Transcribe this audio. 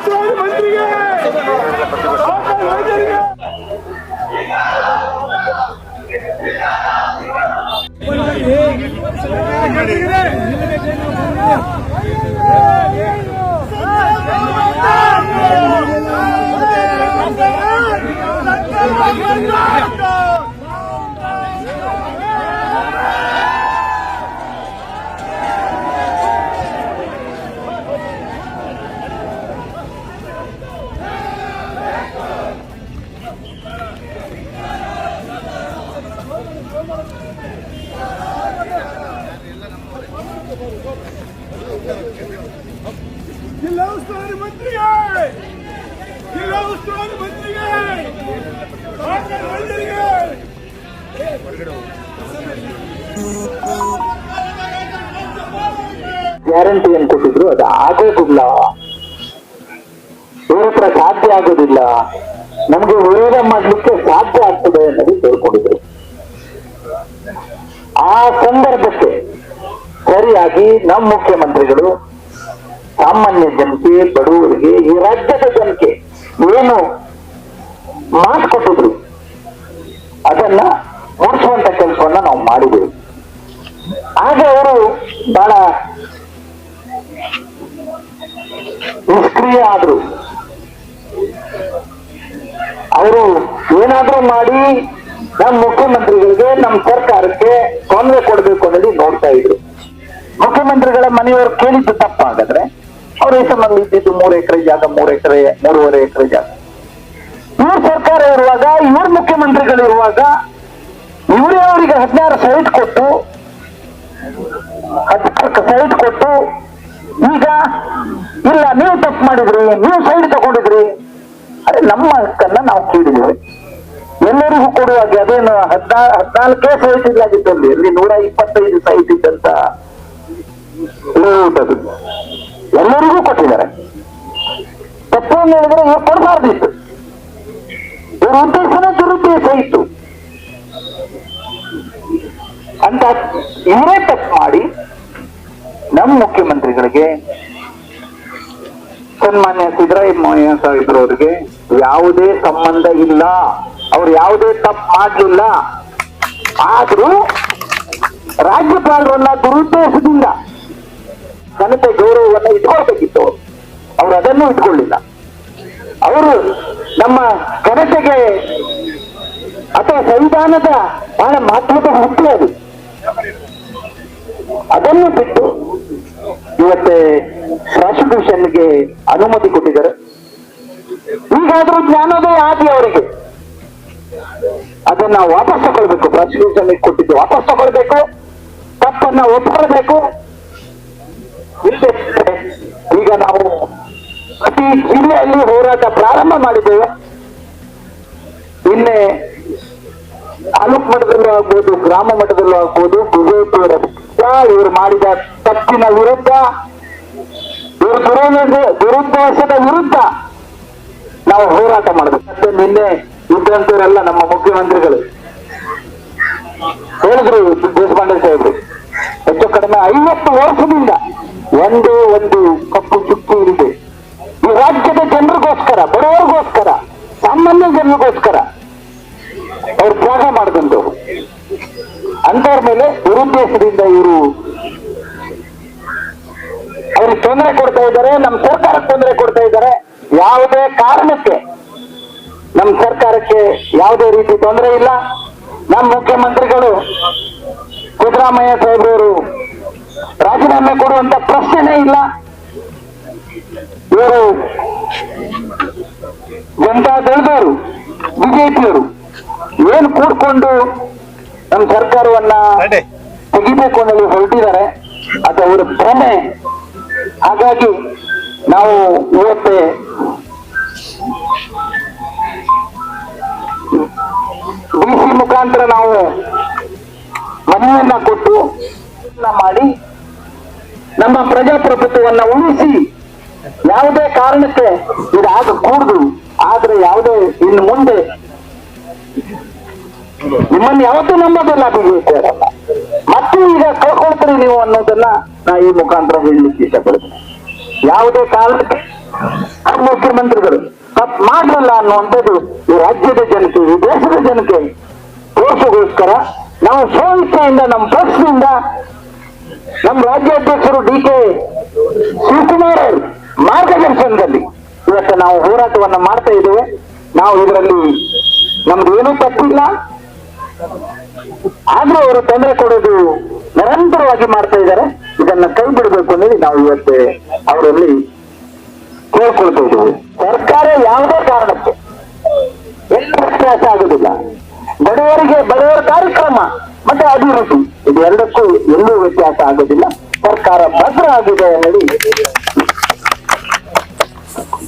ಉಸ್ತುವಾರಿ ಮಂತ್ರಿಗೆ ಡಾಕ್ಟರ್ ವೈದ್ಯರಿಗೆ ಗ್ಯಾರಂಟಿ ಏನ್ ಕೊಟ್ಟಿದ್ರು? ಅದು ಆಗೋದಿಲ್ಲ ಇವ್ರ ಹತ್ರ ಸಾಧ್ಯ ಆಗೋದಿಲ್ಲ. ನಮ್ಗೆ ವಿರೋಧ ಮಾಡ್ಲಿಕ್ಕೆ ಸಾಧ್ಯ ಆಗ್ತದೆ ಅನ್ನೋದು ಹೇಳ್ಕೊಂಡಿದ್ರು ಆ ಸಂದರ್ಭಕ್ಕೆ ಸರಿಯಾಗಿ ನಮ್ಮ ಮುಖ್ಯಮಂತ್ರಿಗಳು, ಸಾಮಾನ್ಯ ಜನತೆ, ಬಡವರಿಗೆ, ಈ ರಾಜ್ಯದ ಜನತೆ ಏನು ಮಾತು ಕೊಟ್ಟಿದ್ರು? ಅದನ್ನ ಮೂಡಿಸುವಂತ ಕೆಲಸವನ್ನ ನಾವು ಮಾಡಿದೆವು. ಆಗ ಅವರು ಬಹಳ ನಿಷ್ಕ್ರಿಯ ಆದ್ರು. ಅವರು ಏನಾದ್ರೂ ಮಾಡಿ ನಮ್ಮ ಮುಖ್ಯಮಂತ್ರಿಗಳಿಗೆ ನಮ್ಮ ಸರ್ಕಾರಕ್ಕೆ ತೊಂದರೆ ಕೊಡಬೇಕು ಅನ್ನೋದು ನೋಡ್ತಾ ಇದ್ರು. ಮುಖ್ಯಮಂತ್ರಿಗಳ ಮನೆಯವರು ಕೇಳಿದ್ದು ತಪ್ಪಾಗದ್ರೆ ಅವ್ರ ಹೆಸರಿನಲ್ಲಿ ಇದ್ದಿದ್ದು ಮೂರು ಎಕರೆ ಜಾಗ, ಮೂರು ಎಕರೆ, ಮೂರುವರೆ ಎಕರೆ ಜಾಗ. ಇವ್ರ ಸರ್ಕಾರ ಇರುವಾಗ, ಇವ್ರ ಮುಖ್ಯಮಂತ್ರಿಗಳು ಇರುವಾಗ ಇವರೇ ಅವರಿಗೆ ಹದಿನಾರು ಸೈಟ್ ಕೊಟ್ಟು ಸೈಟ್ ಕೊಟ್ಟು ಈಗ, ಇಲ್ಲ, ನೀವು ತಪ್ಪು ಮಾಡಿದ್ರಿ, ನೀವು ಸೈಡ್ ತಗೊಂಡಿದ್ರಿ. ಅದೇ ನಮ್ಮ ಹಕ್ಕನ್ನ ನಾವು ಕೇಳಿದ್ವಿ ಎಲ್ಲರಿಗೂ ಕೊಡುವಾಗ ಅದೇನು ಹದ್ನಾ, ಹದಿನಾಲ್ಕೇ ಸೈಟ್ ಇಲ್ಲಾಗಿದ್ದಲ್ಲಿ ಅಲ್ಲಿ. ನೂರ ಇಪ್ಪತ್ತೈದು ಸೈಟ್ ಇದ್ದಂತ ಅದು. ಎಲ್ಲರಿಗೂ ಕೊಟ್ಟಿದ್ದಾರೆ. ತಪ್ಪು ಹೇಳಿದ್ರೆ ಇವ್ರು ಕೊಡಬಾರ್ದಿತ್ತು. ಇವ್ರ ಉದ್ದೇಶನೇ ದುರುದ್ದೇಶ ಇತ್ತು. ಅಂತ ಇವರೇ ತಪ್ಪು ಮಾಡಿ ನಮ್ಮ ಮುಖ್ಯಮಂತ್ರಿಗಳಿಗೆ ಸನ್ಮಾನ್ಯ ಸಿದ್ದರಾಮಯ್ಯ ಅವರಿಗೆ ಯಾವುದೇ ಸಂಬಂಧ ಇಲ್ಲ. ಅವ್ರು ಯಾವುದೇ ತಪ್ಪು ಮಾಡಲಿಲ್ಲ. ಆದ್ರೂ ರಾಜ್ಯಪಾಲರನ್ನ ದುರುದ್ದೇಶದಿಂದ ಜನತೆ ಗೌರವವನ್ನ ಇಟ್ಕೊಳ್ಬೇಕಿತ್ತು ಅವ್ರು. ಅದನ್ನು ಇಟ್ಕೊಳ್ಳಿಲ್ಲ. ಅವರು ನಮ್ಮ ಜನತೆಗೆ ಅಥವಾ ಸಂವಿಧಾನದ ಬಹಳ ಮಹತ್ವದ ಹುಟ್ಟು ಅದು. ಅದನ್ನು ಬಿಟ್ಟು ಇವತ್ತೆ ಪ್ರಾಸಿಕ್ಯೂಷನ್ಗೆ ಅನುಮತಿ ಕೊಟ್ಟಿದ್ದಾರೆ. ಈಗಾದ್ರೂ ಜ್ಞಾನೋದಯ ಆಗಿ ಅವರಿಗೆ ಅದನ್ನ ವಾಪಸ್ ತಗೊಳ್ಬೇಕು. ಪ್ರಾಸಿಕ್ಯೂಷನ್ ಕೊಟ್ಟಿದ್ದು ವಾಪಸ್ ತಗೊಳ್ಬೇಕು. ತಪ್ಪನ್ನ ಒಪ್ಕೊಳ್ಬೇಕು. ಇಲ್ಲದೆ ಈಗ ನಾವು ಪ್ರತಿ ಜಿಲ್ಲೆಯಲ್ಲಿ ಹೋರಾಟ ಪ್ರಾರಂಭ ಮಾಡಿದ್ದೇವೆ. ನಿನ್ನೆ ತಾಲೂಕ್ ಮಟ್ಟದಲ್ಲೂ ಆಗ್ಬೋದು, ಗ್ರಾಮ ಮಟ್ಟದಲ್ಲೂ ಆಗ್ಬೋದು, ಬಿಜೆಪಿಯವರ ಇವರು ಮಾಡಿದ ತಪ್ಪಿನ ವಿರುದ್ಧ ದುರುದ್ದೇಶದ ವಿರುದ್ಧ ನಾವು ಹೋರಾಟ ಮಾಡಬೇಕು. ಮತ್ತೆ ನಿನ್ನೆ ಇದ್ದಂತವರೆಲ್ಲ ನಮ್ಮ ಮುಖ್ಯಮಂತ್ರಿಗಳು ಹೇಳಿದ್ರು ದೇಶಪಾಂಡೆ ಸಾಹೇಬ್ರು, ಹೆಚ್ಚು ಕಡಿಮೆ ಐವತ್ತು ವರ್ಷದಿಂದ ಒಂದೇ ಒಂದು ಕಪ್ಪು ಚುಕ್ಕಿ ಇಲ್ಲದೆ ಈ ರಾಜ್ಯದ ಜನರಿಗೋಸ್ಕರ, ಬಡವರಿಗೋಸ್ಕರ, ಸಾಮಾನ್ಯ ಜನರಿಗೋಸ್ಕರ ಅವ್ರು ತ್ಯಾಗ ಮಾಡಿದಂತವ್ರು ಅಂತವ್ರ ಮೇಲೆ ದುರುದ್ದೇಶದಿಂದ ಇವರು ಅವ್ರಿಗೆ ತೊಂದರೆ ಕೊಡ್ತಾ ಇದ್ದಾರೆ ನಮ್ಮ ಸರ್ಕಾರಕ್ಕೆ ತೊಂದರೆ ಕೊಡ್ತಾ ಇದ್ದಾರೆ ಯಾವುದೇ ಕಾರಣಕ್ಕೆ ನಮ್ಮ ಸರ್ಕಾರಕ್ಕೆ ಯಾವುದೇ ರೀತಿ ತೊಂದರೆ ಇಲ್ಲ. ನಮ್ಮ ಮುಖ್ಯಮಂತ್ರಿಗಳು ಸಿದ್ದರಾಮಯ್ಯ ಸಾಹೇಬ್ರವರು ರಾಜೀನಾಮೆ ಕೊಡುವಂತ ಪ್ರಶ್ನೆನೇ ಇಲ್ಲ. ಇವರು ಜನತಾ ದಳದವರು ಬಿಜೆಪಿಯವರು ಏನು ಕೂಡ್ಕೊಂಡು ನಮ್ಮ ಸರ್ಕಾರವನ್ನ ತೆಗಿಬೇಕು ಅನ್ನೋದು ಹೊರಟಿದ್ದಾರೆ. ಅದು ಅವರ ಭ್ರಮೆ. ಹಾಗಾಗಿ ನಾವು ಇವತ್ತೆ ಡಿಸಿ ಮುಖಾಂತರ ನಾವು ಮನೆಯನ್ನ ಕೊಟ್ಟು ಮಾಡಿ ನಮ್ಮ ಪ್ರಜಾಪ್ರಭುತ್ವವನ್ನ ಉಳಿಸಿ ಯಾವುದೇ ಕಾರಣಕ್ಕೆ ಇದಾಗ ಕೂಡುದು, ಆದ್ರೆ ಯಾವುದೇ ಇನ್ನು ಮುಂದೆ ನಿಮ್ಮನ್ನು ಯಾವತ್ತೂ ನಂಬೋದಿಲ್ಲ ಬಿಜೆಪಿ ಮತ್ತೆ ಈಗ ಕಳ್ಕೊಳ್ತೀರಿ ನೀವು ಅನ್ನೋದನ್ನ ನಾ ಈ ಮುಖಾಂತರ ಹೇಳಲಿಕ್ಕೆ ಇಷ್ಟಪಡ್ತೇನೆ. ಯಾವುದೇ ಕಾರಣಕ್ಕೆ ಮುಖ್ಯಮಂತ್ರಿಗಳು ತಪ್ಪು ಮಾಡಲಿಲ್ಲ ಅನ್ನುವಂಥದ್ದು ಈ ರಾಜ್ಯದ ಜನತೆ, ಈ ದೇಶದ ಜನತೆ ದೋಷಗೋಸ್ಕರ ನಾವು ಸ್ವಇಚ್ಛೆಯಿಂದ, ನಮ್ಮ ಪಕ್ಷದಿಂದ ನಮ್ಮ ರಾಜ್ಯಾಧ್ಯಕ್ಷರು ಡಿ ಕೆ ಶಿವಕುಮಾರ್ ಅವರು ಮಾರ್ಗದರ್ಶನದಲ್ಲಿ ಇವತ್ತು ನಾವು ಹೋರಾಟವನ್ನ ಮಾಡ್ತಾ ಇದ್ದೇವೆ. ನಾವು ಇದರಲ್ಲಿ ನಮ್ದು ಏನೂ ತಪ್ಪಿಲ್ಲ. ಆದ್ರೂ ಅವರು ತೊಂದರೆ ಕೊಡೋದು ಇವತ್ತು ಅವರಲ್ಲಿ ಕೇಳ್ಕೊಳ್ತಾ ಇದ್ದೀವಿ. ಸರ್ಕಾರ ಯಾವುದೇ ಕಾರಣಕ್ಕೆ ಎಲ್ಲ ವ್ಯತ್ಯಾಸ ಆಗುದಿಲ್ಲ. ಬಡವರಿಗೆ, ಬಡವರ ಕಾರ್ಯಕ್ರಮ ಮತ್ತೆ ಅಭಿವೃದ್ಧಿ. ಇದು ಎರಡಕ್ಕೂ ಎಲ್ಲೂ ವ್ಯತ್ಯಾಸ ಆಗುದಿಲ್ಲ. ಸರ್ಕಾರ ಭದ್ರ ಆಗಿದೆ ಅನ್ನೋದು